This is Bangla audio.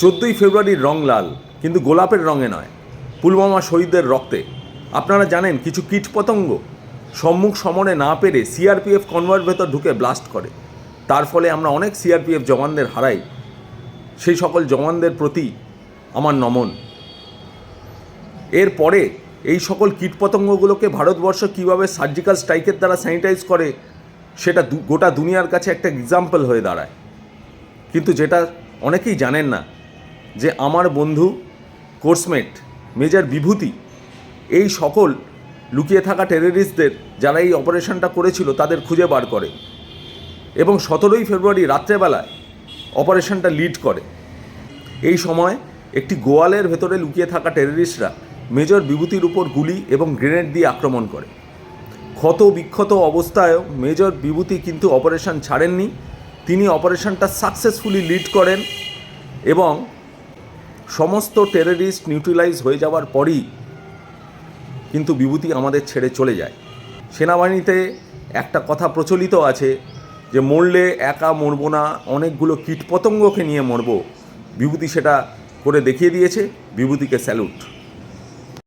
চোদ্দোই ফেব্রুয়ারির রং লাল, কিন্তু গোলাপের রঙে নয়। পুলওয়ামা শহীদদের রক্তে। আপনারা জানেন, কিছু কীটপতঙ্গ সম্মুখ সমরে না পেরে সিআরপিএফ কনভার্ট ভেতর ঢুকে ব্লাস্ট করে। তার ফলে আমরা অনেক সিআরপিএফ জওয়ানদের হারাই। সেই সকল জওয়ানদের প্রতি আমার নমন। এরপরে এই সকল কীটপতঙ্গগুলোকে ভারতবর্ষ কীভাবে সার্জিক্যাল স্ট্রাইকের দ্বারা স্যানিটাইজ করে, সেটা গোটা দুনিয়ার কাছে একটা এক্সাম্পল হয়ে দাঁড়ায়। কিন্তু যেটা অনেকেই জানেন না যে আমার বন্ধু, কোর্সমেট, মেজর বিভূতি, এই সকল লুকিয়ে থাকা টেররিস্টদের যারা এই অপারেশনটা করেছিল তাদের খুঁজে বার করে এবং সতেরোই ফেব্রুয়ারি রাত্রেবেলায় অপারেশনটা লিড করে। এই সময় একটি গোয়ালের ভেতরে লুকিয়ে থাকা টেররিস্টরা মেজর বিভূতির উপর গুলি এবং গ্রেনেড দিয়ে আক্রমণ করে। ক্ষত বিক্ষত অবস্থায়ও মেজর বিভূতি কিন্তু অপারেশন ছাড়েননি। তিনি অপারেশনটা সাকসেসফুলি লিড করেন এবং সমস্ত টেররিস্ট নিউট্রিলাইজ হয়ে যাওয়ার পরই কিন্তু বিভূতি আমাদের ছেড়ে চলে যায়। সেনাবাহিনীতে একটা কথা প্রচলিত আছে যে, মরলে একা মরবো না, অনেকগুলো কীটপতঙ্গকে নিয়ে মরবো। বিভূতি সেটা করে দেখিয়ে দিয়েছে। বিভূতিকে স্যালুট